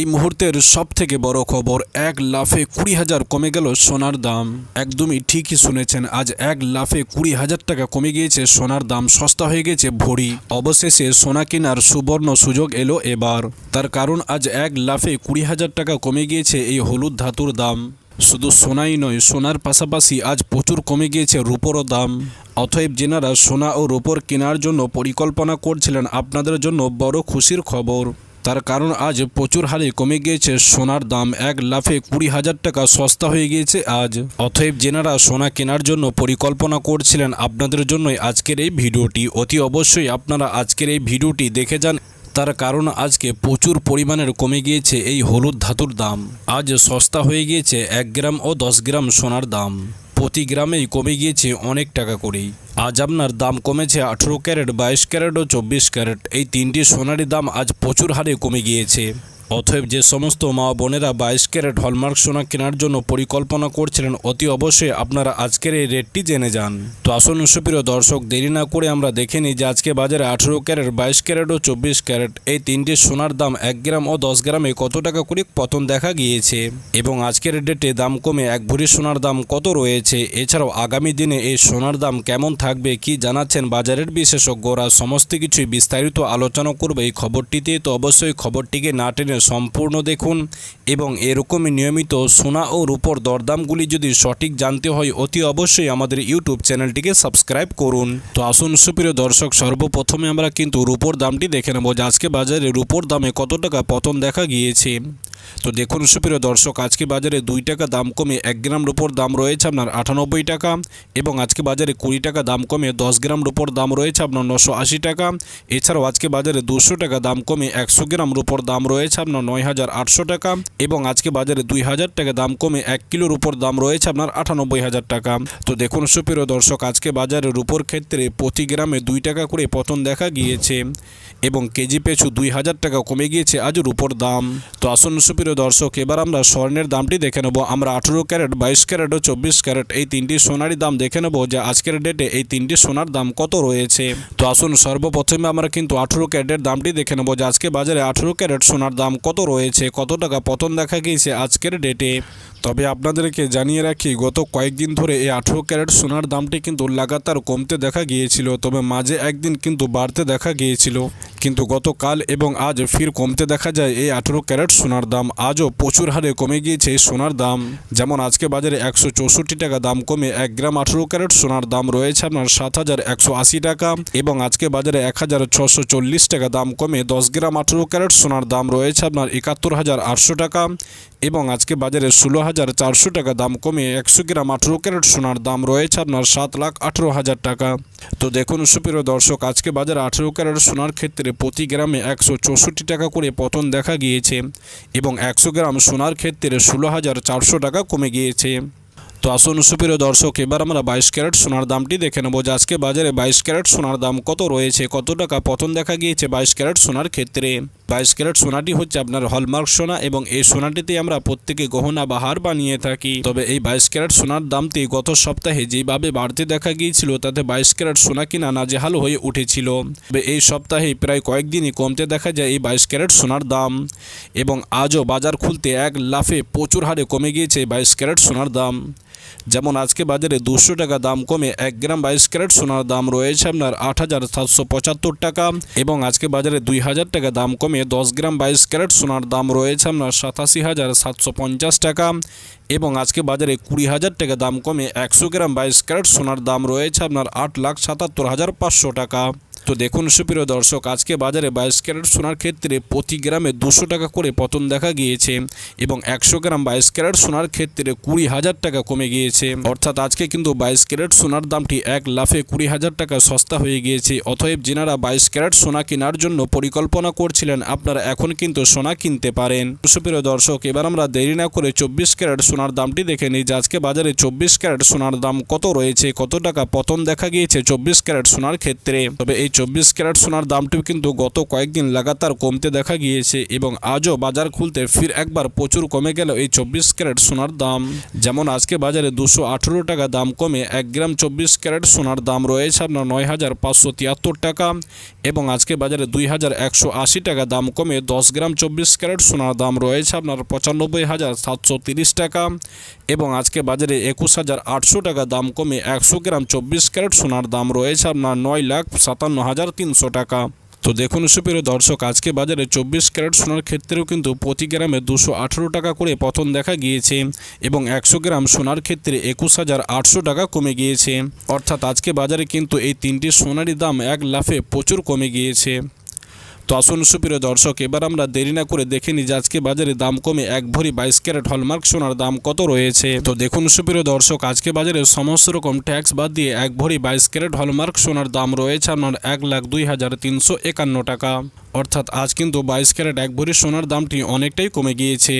এই মুহূর্তের সব থেকে বড় খবর, এক লাফে কুড়ি হাজার কমে গেল সোনার দাম। একদমই ঠিকই শুনেছেন, আজ এক লাফে কুড়ি হাজার টাকা কমে গিয়েছে, সোনার দাম সস্তা হয়ে গেছে ভরি। অবশেষে সোনা কেনার সুবর্ণ সুযোগ এলো এবার। তার কারণ, আজ এক লাফে কুড়ি হাজার টাকা কমে গিয়েছে এই হলুদ ধাতুর দাম। শুধু সোনাই নয়, সোনার পাশাপাশি আজ প্রচুর কমে গিয়েছে রূপোরও দাম। অতএব যেনারা সোনা ও রূপোর কেনার জন্য পরিকল্পনা করছিলেন, আপনাদের জন্য বড় খুশির খবর। তার কারণ আজ প্রচুর হারে কমে গিয়েছে। সোনার দাম এক লাফে কুড়ি হাজার টাকা সস্তা হয়ে গিয়েছে আজ। অতএব যেনারা সোনা কেনার জন্য পরিকল্পনা করছিলেন। আপনাদের জন্যই আজকের এই ভিডিওটি। অতি অবশ্যই আপনারা আজকের এই ভিডিওটি দেখে যান। তার কারণ আজকে প্রচুর পরিমাণের কমে গিয়েছে এই হলুদ ধাতুর দাম। আজ সস্তা হয়ে গিয়েছে এক গ্রাম ও দশ গ্রাম সোনার দাম। প্রতি গ্রামেই কমে গিয়েছে অনেক টাকা করেই। আজ আপনার দাম কমেছে আঠেরো ক্যারেট, বাইশ ক্যারেট ও চব্বিশ ক্যারেট। এই তিনটি সোনারি দাম আজ প্রচুর হারে কমে গিয়েছে। অতএব যে সমস্ত মা বোনেরা বাইশ ক্যারেট হলমার্ক সোনা কেনার জন্য পরিকল্পনা করছিলেন, অতি অবশ্যই আপনারা আজকের এই রেটটি জেনে যান। তো আসুন সুপ্রিয় দর্শক, দেরি না করে আমরা দেখে নিই যে আজকে বাজারে আঠেরো ক্যারেট, বাইশ ক্যারেট ও চব্বিশ ক্যারেট এই তিনটি সোনার দাম এক গ্রাম ও দশ গ্রামে কত টাকা করে পতন দেখা গিয়েছে এবং আজকের ডেটে দাম কমে এক ভরি সোনার দাম কত রয়েছে? এছাড়াও আগামী দিনে এই সোনার দাম কেমন থাকবে কি জানাচ্ছেন বাজারের বিশেষজ্ঞরা। সমস্ত কিছুই বিস্তারিত আলোচনা করবে এই খবরটিতে, তো অবশ্যই খবরটিকে না টেনে সম্পূর্ণ দেখুন এবং এরকমই নিয়মিত সোনা ও রূপর দরদামগুলি যদি সঠিক জানতে হয় অতি অবশ্যই আমাদের ইউটিউব চ্যানেলটিকে সাবস্ক্রাইব করুন। তো আসুন সুপ্রিয় দর্শক, সর্বপ্রথমে আমরা কিন্তু রূপর দামটি দেখে নেব যে আজকে বাজারে রূপর দামে কত টাকা পতন দেখা গিয়েছে। তো দেখুন সুপ্রিয় দর্শক, আজকে বাজারে দুই টাকা দাম কমে এক গ্রাম রূপোর দাম রয়েছে আপনার আটানব্বই টাকা এবং আজকে বাজারে কুড়ি টাকা দাম কমে দশ গ্রাম রূপোর দাম রয়েছে আপনার নশো আশি টাকা। এছাড়াও আজকে বাজারে দুশো টাকা দাম কমে একশো গ্রাম রূপোর দাম রয়েছে আপনার নয় হাজার আটশো টাকা এবং আজকে বাজারে দুই হাজার টাকা দাম কমে এক কিলো উপর দাম রয়েছে আপনার আটানব্বই হাজার টাকা। তো দেখুন সুপ্রিয় দর্শক, আজকে বাজারে রূপোর ক্ষেত্রে প্রতি গ্রামে দুই টাকা করে পতন দেখা গিয়েছে এবং কেজি পেছু দুই হাজার টাকা কমে গিয়েছে আজ রুপোর দাম। তো আসুন সুপ্রিয় দর্শক, এবার আমরা স্বর্ণের দামটি দেখে নেব। আমরা আঠেরো ক্যারেট, বাইশ ক্যারেট ও চব্বিশ ক্যারেট এই তিনটি সোনারই দাম দেখে নেব যে আজকের ডেটে এই তিনটি সোনার দাম কত রয়েছে। তো আসুন সর্বপ্রথমে আমরা কিন্তু আঠেরো ক্যারেটের দামটি দেখে নেব যে আজকে বাজারে আঠেরো ক্যারেট সোনার দাম কত রয়েছে, কত টাকা পতন দেখা গিয়েছে আজকের ডেটে তবে আপনাদেরকে জানিয়ে রাখি, গত কয়েকদিন ধরে এই আঠেরো ক্যারেট সোনার দামটি কিন্তু লাগাতার কমতে দেখা গিয়েছিল, তবে মাঝে একদিন কিন্তু বাড়তে দেখা গিয়েছিল। কিন্তু গতকাল এবং আজ ফির কমতে দেখা যায়, এই আঠেরো ক্যারেট সোনার দাম আজও প্রচুর হারে কমে গিয়েছে এই সোনার দাম। যেমন আজকে বাজারে একশো চৌষট্টি টাকা দাম কমে এক গ্রাম আঠেরো ক্যারেট সোনার দাম রয়েছে আপনার সাত হাজার একশো আশি টাকা এবং আজকে বাজারে এক হাজার ছশো চল্লিশ টাকা দাম কমে দশ গ্রাম আঠেরো ক্যারেট সোনার দাম রয়েছে আপনার একাত্তর হাজার আটশো টাকা এবং আজকে বাজারে ষোলো হাজার চারশো টাকা দাম কমে একশো গ্রাম আঠেরো ক্যারেট সোনার দাম রয়েছে আপনার সাত লাখ আঠেরো হাজার টাকা। তো দেখুন সুপ্রিয় দর্শক, আজকে বাজারে আঠেরো ক্যারেট সোনার ক্ষেত্রে প্রতি গ্রামে একশো চৌষট্টি টাকা করে পতন দেখা গিয়েছে এবং একশো গ্রাম সোনার ক্ষেত্রে ষোলো হাজার চারশো টাকা কমে গিয়েছে। তো আসুন সুপ্রিয় দর্শক, এবার আমরা বাইশ ক্যারেট সোনার দামটি দেখে নেব। যে আজকে বাজারে বাইশ ক্যারেট সোনার দাম কত রয়েছে, কত টাকা পতন দেখা গিয়েছে বাইশ ক্যারেট সোনার ক্ষেত্রে? বাইশ ক্যারেট সোনাটি হচ্ছে আপনার হলমার্ক সোনা এবং এই সোনাটিতে আমরা প্রত্যেকে গহনা বা হার বানিয়ে থাকি। তবে এই বাইশ ক্যারেট সোনার দামটি গত সপ্তাহে যেভাবে বাড়তে দেখা গিয়েছিল, তাতে বাইশ ক্যারেট সোনা কিনা নাজেহাল হয়ে উঠেছিল। তবে এই সপ্তাহে প্রায় কয়েকদিনই কমতে দেখা যায় এই বাইশ ক্যারেট সোনার দাম এবং আজও বাজার খুলতে এক লাফে প্রচুর হারে কমে গিয়েছে বাইশ ক্যারেট সোনার দাম। যেমন আজকে বাজারে দুশো টাকা দাম কমে এক গ্রাম বাইশ ক্যারেট সোনার দাম রয়েছে আপনার আট হাজার সাতশো পঁচাত্তর টাকা। এবং আজকে বাজারে দুই হাজার টাকা দাম কমে দশ গ্রাম বাইশ ক্যারেট সোনার দাম রয়েছে আপনার সাতাশি হাজার সাতশো পঞ্চাশ টাকা। এবং আজকে বাজারে কুড়ি হাজার টাকা দাম কমে একশো গ্রাম বাইশ ক্যারেট সোনার দাম রয়েছে আপনার আট লাখ সাতাত্তর হাজার পাঁচশো টাকা। তো দেখুন, সুপ্রিয় দর্শক, আজকে বাজারে বাইশ ক্যারেট সোনার ক্ষেত্রে প্রতি গ্রামে দুশো টাকা করে পতন দেখা গিয়েছে এবং একশো গ্রাম বাইশ ক্যারেট সোনার ক্ষেত্রে কুড়ি হাজার টাকা কমে গিয়েছে। অর্থাৎ আজকে কিন্তু বাইশ ক্যারেট সোনার দামটি এক লাফে কুড়ি হাজার টাকা সস্তা হয়ে গিয়েছে। অতএব যেনারা বাইশ ক্যারেট সোনা কেনার জন্য পরিকল্পনা করছিলেন, আপনারা এখন কিন্তু সোনা কিনতে পারেন। সুপ্রিয় দর্শক, এবার আমরা দেরি না করে চব্বিশ ক্যারেট সোনার দামটি দেখে নিই যে আজকে বাজারে চব্বিশ ক্যারেট সোনার দাম কত রয়েছে, কত টাকা পতন দেখা গিয়েছে চব্বিশ ক্যারেট সোনার ক্ষেত্রে। তবে এই চব্বিশ ক্যারেট সোনার দামটিও কিন্তু গত কয়েকদিন লাগাতার কমতে দেখা গিয়েছে এবং আজও বাজার খুলতে ফির একবার প্রচুর কমে গেল এই চব্বিশ ক্যারেট সোনার দাম। যেমন আজকে বাজারে দুশো আঠেরো টাকা দাম কমে এক গ্রাম চব্বিশ ক্যারেট সোনার দাম রয়েছে আপনার নয় হাজার পাঁচশো তিয়াত্তর টাকা এবং আজকে বাজারে দুই হাজার একশো আশি টাকা দাম কমে দশ গ্রাম চব্বিশ ক্যারেট সোনার দাম রয়েছে আপনার পঁচানব্বই হাজার সাতশো তিরিশ টাকা এবং আজকে বাজারে একুশ হাজার আটশো টাকা দাম কমে একশো গ্রাম চব্বিশ ক্যারেট সোনার দাম রয়েছে আপনার নয় লাখ সাতান্ন হাজার তিনশো টাকা। তো দেখুন সুপ্রিয় দর্শক, আজকে বাজারে চব্বিশ ক্যারেট সোনার ক্ষেত্রেও কিন্তু প্রতি গ্রামে দুশো আঠেরো টাকা করে পতন দেখা গিয়েছে এবং একশো গ্রাম সোনার ক্ষেত্রে একুশ হাজার আটশো টাকা কমে গিয়েছে। অর্থাৎ আজকে বাজারে কিন্তু এই তিনটি সোনারই দাম এক লাফে প্রচুর কমে গিয়েছে। তো আসুন সুপ্রিয় দর্শক, এবার আমরা দেরি না করে দেখে নিই আজকে বাজারে দাম কমে এক ভরি বাইশ ক্যারেট হলমার্ক সোনার দাম কত রয়েছে। তো দেখুন সুপ্রিয় দর্শক, আজকে বাজারে সমস্ত রকম ট্যাক্স বাদ দিয়ে এক ভরি বাইশ ক্যারেট হলমার্ক সোনার দাম রয়েছে আপনার এক লাখ দুই হাজার তিনশো একান্ন টাকা। অর্থাৎ আজ কিন্তু বাইশ ক্যারেট এক ভরি সোনার দামটি অনেকটাই কমে গিয়েছে।